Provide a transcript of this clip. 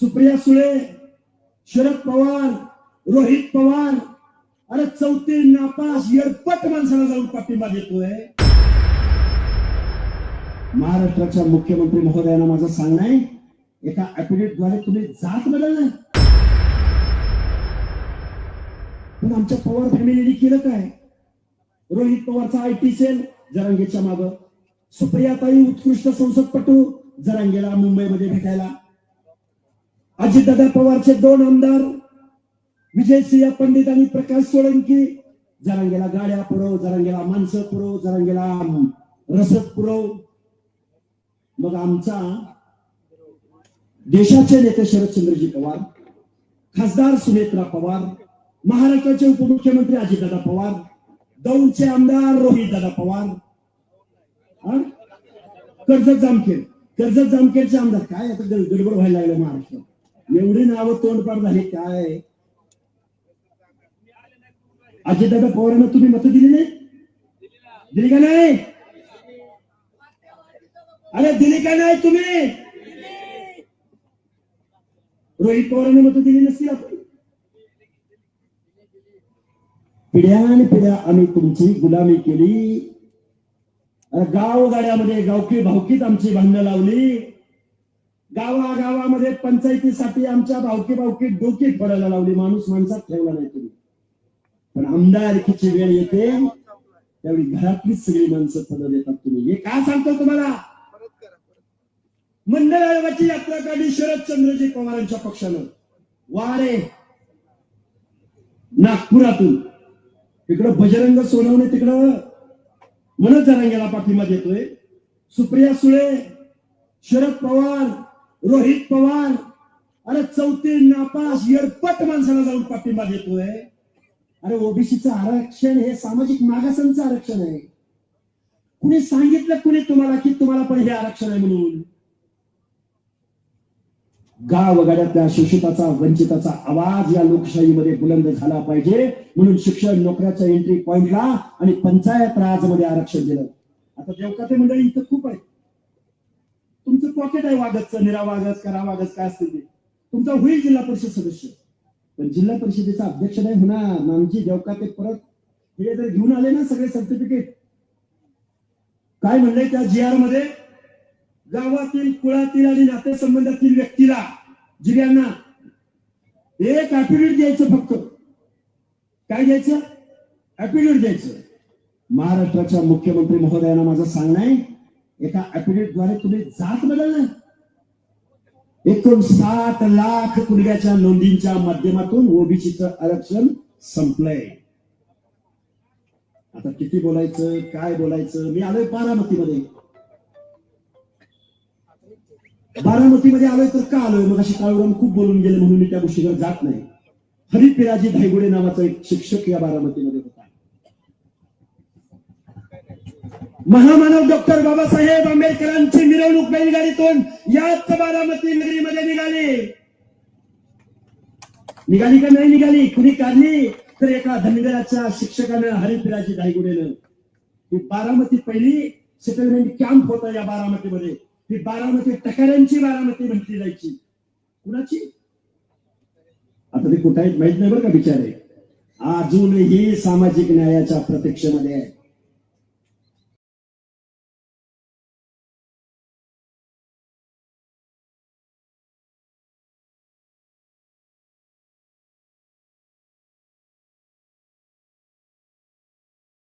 सुप्रिया सुळे शरद पवार रोहित पवार अरे चौथी नापास येडपट माणसाला जाऊन पाठिंबा देतोय. महाराष्ट्राच्या मुख्यमंत्री महोदयांना माझं सांगणं आहे एका affidavit द्वारे तुम्ही जात बदललं पण आमच्या पवार फॅमिलीने केलं काय? रोहित पवारचा आय टी सेल जरांगेच्या माग. सुप्रियाताई उत्कृष्ट संसदपटू जरांगेला मुंबईमध्ये भेटायला. अजितदादा पवारचे दोन आमदार विजयसिंह पंडित आणि प्रकाश सोळंकी. जरांगेला गाड्या पुरव जरांगेला माणसं पुरव जरांगेला रसद पुरव. मग आमचा देशाचे नेते शरदचंद्रजी पवार खासदार सुनेत्रा पवार महाराष्ट्राचे उपमुख्यमंत्री अजितदादा पवार दौंडचे आमदार रोहित दादा पवार कर्जत जामखेड. कर्जत जामखेडचे आमदार. काय आता गडबड व्हायला लागलं महाराष्ट्रात? एवढी नावं तोंडपार झाली काय? अजितदादा पवारांना तुम्ही मत दिली नाही? दिली का नाही? अरे दिली का नाही तुम्ही? रोहित पवारांना मत दिली नसतील आपण. आणि पिढ्या आम्ही तुमची गुलामी केली. गाव गाड्यामध्ये गावकी भावकीत आमची भांडणं लावली. गावा गावामध्ये पंचायतीसाठी आमच्या भावकी भावकीत डोकी फोडायला लावली. माणूस माणसात ठेवला नाही तुम्ही. पण आमदारकीची वेळ येते. त्यावेळी घरातलीच सगळी माणसं पद देतात तुम्ही. हे का सांगतो तुम्हाला? मंडळ आयोगाची यात्रा काढली शरदचंद्रजी पवारांच्या पक्षानं. वारे. नागपुरातून. तिकडं बजरंग सोनवणे तिकडं. मनोज जरांगेला पाठिंबा देतोय. सुप्रिया सुळे. शरद पवार. रोहित पवार अरे चौथी नापास यरपट माणसाला जाऊन पाठिंबा देतोय. अरे ओबीसीचं आरक्षण हे सामाजिक मागासांचं आरक्षण आहे. कुणी सांगितलं कुणी तुम्हाला की तुम्हाला पण हे आरक्षण आहे म्हणून? गावगाड्यातल्या शोषिताचा वंचिताचा आवाज या लोकशाहीमध्ये बुलंद झाला पाहिजे म्हणून शिक्षण नोकऱ्याच्या एंट्री पॉइंटला आणि पंचायत राजमध्ये आरक्षण दिलं. आता देवकाते मंडळी इथं खूप आहे पॉकेट आहे वागतचं निरा वागत करा वागत काय असते ते? तुमचा होईल जिल्हा परिषद सदस्य. पण जिल्हा परिषदेचा अध्यक्ष नाही होणार. नामजी देवकाते परत हे जर घेऊन आले ना सगळे सर्टिफिकेट काय म्हणलंय त्या जी आरमध्ये? गावातील कुळातील आणि नातेसंबंधातील व्यक्तीला जिल्ह्यांना एक ऍफिडेविट द्यायचं फक्त. काय द्यायचं? ऍफिडेविट द्यायचं. महाराष्ट्राच्या मुख्यमंत्री महोदयांना माझं सांगणं आहे एका ऍफिडेविटद्वारे तुम्ही जात बदलला एकूण सात लाख कुणब्याच्या नोंदींच्या माध्यमातून ओबीसीच आरक्षण संपलंय. आता किती बोलायचं काय बोलायचं? मी आलोय बारामतीमध्ये. बारामतीमध्ये आलोय तर का आलोय? मग अशी काळूराम खूप बोलून गेले म्हणून मी त्या गोष्टीवर जात नाही. हरिपिराजी धायगुडे नावाचा एक शिक्षक या बारामतीमध्ये होता. महामानव डॉक्टर बाबासाहेब आंबेडकरांची मिरवणूक बैलगाडीतून याच बारामती नगरीमध्ये निघाली. निघाली का नाही निघाली? कुणी काढली? तर एका धनगराच्या शिक्षकानं हरिपिराजी धायगुडेनं ही बारामती पहिली सेटलमेंट कॅम्प होता या बारामतीमध्ये. ही बारामती टकाऱ्यांची बारामती म्हटली जायची. कुणाची? आता ते कुठे माहीत नाही बरं का बिचारे. अजूनही सामाजिक न्यायाच्या प्रतीक्षेमध्ये आहे